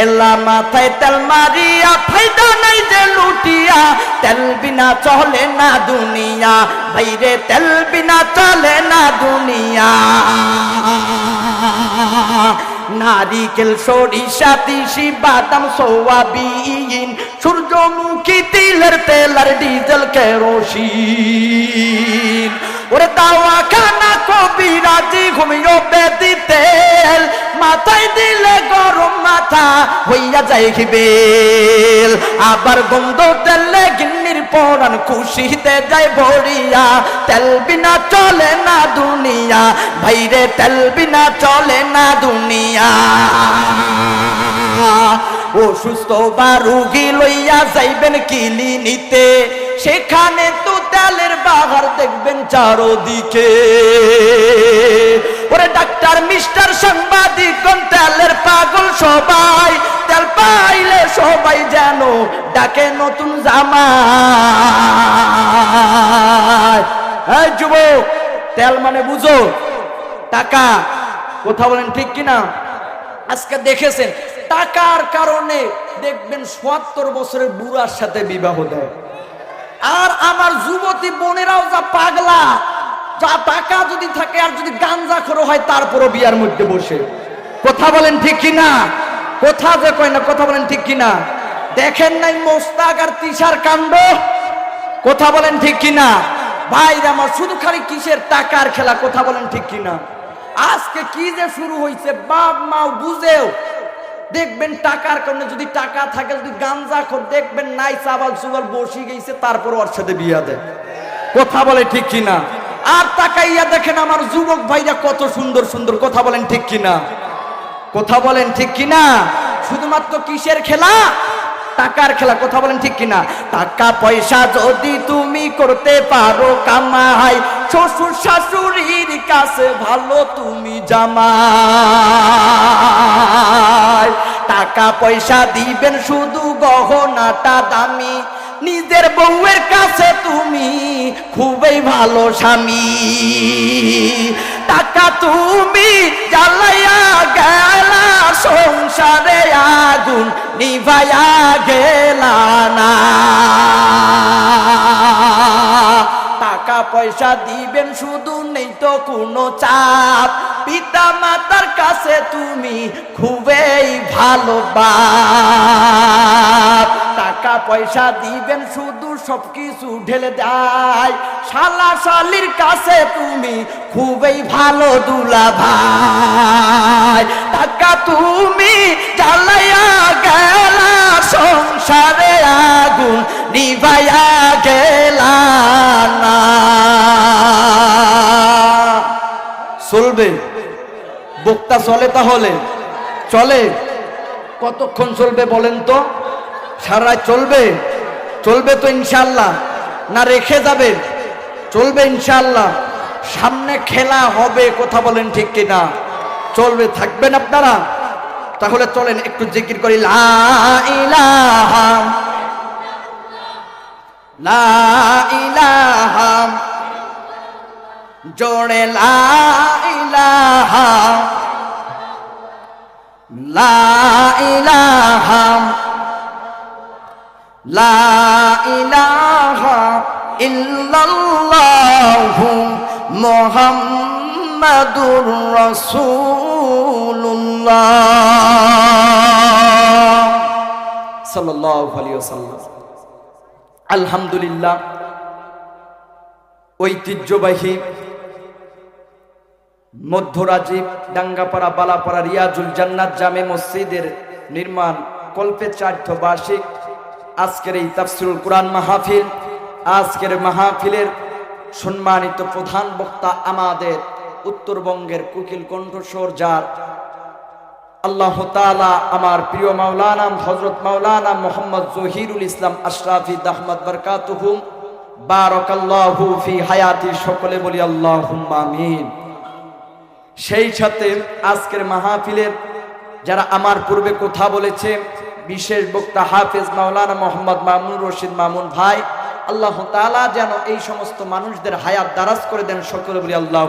মেলা মাথায় তেল মারিয়া ফায়দা নাই যে লুটিয়া। তেল বিনা চলে না দুনিয়া, ভাইরে তেল বিনা চলে না দুনিয়া। নারিকেল, সরিষা, তিসি, বাদাম, সোয়াবিন, সূর্যমুখী তিলের তেল আর ডিজেল কেরোসিন। ওরে দাওয়া খানা কবিরাজি ঘুমিও বেদি তেল। মাথা হইয়া যায় খিবেল আবার গন্ধ তেলে গিন্নির পরান খুশিতে যায় ভরিয়া। তেল বিনা চলে না দুনিয়া, ভাইরে তেল বিনা চলে না দুনিয়া। অসুস্থ বা রুগী লইয়া যাইবেন কিলি নিতে সেখানে তো তেলের বাহার দেখবেন চারোদিকে। ডাক্তার, মিস্টার, সাংবাদিক তেলের পাগল সবাই? তেল পাইলে সবাই যেন ডাকে নতুন জামাই। এই যুবক, তেল মানে বুঝো? টাকা। কথা বলেন ঠিক কিনা? আজকে দেখেছেন, টাকার কারণে দেখবেন সত্তর বছরের বুড়ার সাথে বিবাহ দেয়। আর আমার যুবতী বোনেরাও যা পাগলা টাকা যদি থাকে আর যদি গাঞ্জা খরো হয়, তারপরও বিয়ার মধ্যে বসে। কথা বলেন ঠিক কিনা? কথা যে কয় না, কথা বলেন ঠিক কিনা? দেখেন নাই মোস্তাক আর তিসার কাণ্ড? কথা বলেন ঠিক কিনা? ভাই আমার, শুধু খালি কিসের টাকার খেলা, কথা বলেন ঠিক কিনা? আজকে কি যে শুরু হয়েছে বাপ মাও বুঝেও। দেখবেন টাকার কারণে যদি টাকা থাকে, যদি গাঞ্জা খোর, দেখবেন নাই চাবাল চুবাল বসে গেছে তারপর ওর সাথে বিয়া দেয়। কথা বলে ঠিক কিনা? আর তাকাইয়া দেখেন আমার যুবক ভাইরা কত সুন্দর সুন্দর কথা বলেন ঠিক কিনা? কথা বলেন ঠিক কিনা? শুধুমাত্র কিসের খেলা? টাকার খেলা, কথা বলেন ঠিক কিনা? টাকা পয়সা যদি তুমি করতে পারো কামাই, শ্বশুর শাশুড়ির কাছে ভালো তুমি জামাই। টাকা পয়সা দিবেন শুধু গহনাটা দামি নিজের বউয়ের কাছে তুমি খুবই ভালো স্বামী। টাকা তুমি জ্বালাইয়া গেলা, সংসারে আগুন নিভাইয়া গেলা না। টাকা পয়সা দিবেন শুধু নেই তো কোনো চাপ। পিতা মাতার কাছে তুমি খুবই ভালো বাপ। টাকা পয়সা দিবেন, শুধু সবকিছু ঢেলে দেয়। শালা শালির কাছে তুমি খুবই ভালো দুলা ভাই। টাকা তুমি জ্বালাইয়া গেলা, সংসারে আগুন নিভাইয়া গেলা না। চলবে। বক্তা চলে তাহলে। চলে। কতক্ষণ চলবে বলেন তো? সারা চলবে চলবে তো ইনশাল্লাহ না রেখে যাবে, চলবে ইনশাল্লাহ সামনে খেলা হবে, কথা বলেন ঠিক কিনা। চলবে, থাকবেন আপনারা। তাহলে চলেন, একটু জিকির করি, লা ইলাহা। জোড়ে লা ইলাহা। লা ইলাহা ইল্লাল্লাহু মুহাম্মাদুর রাসূলুল্লাহ। সাল্লাল্লাহু আলাইহি ওয়াসাল্লাম। আলহামদুলিল্লাহ, ঐতিহ্যবাহী মধ্যরাজীব ডাঙ্গাপাড়া, বালাপাড়া, রিয়াজুল জান্নাত জামে মসজিদের নির্মাণ, কল্পে চার্থ বার্ষিক আজকের এই তাফসিরুল কোরআন মাহফিল, আজকের মাহফিলের সম্মানিত প্রধান বক্তা আমাদের উত্তরবঙ্গের কুকিল কণ্ঠস্বর যার। আল্লাহ তালা আমার প্রিয় মাওলানা হজরত মাওলানা মোহাম্মদ জহিরুল ইসলাম আশরাফি আহমদ বরকাতুহুম বারকাল্লাহু ফি হায়াতি সকলে বলি আল্লাহ আমিন। সেই সাথে আজকের মাহফিলের যারা আমার পূর্বে কথা বলেছে বিশেষ বক্তা হাফেজ মাওলানা মোহাম্মদ মামুন রশিদ মামুন ভাই, আল্লাহ তালা যেন এই সমস্ত মানুষদের হায়াত দারাজ করে দেন সকলে বলি আল্লাহ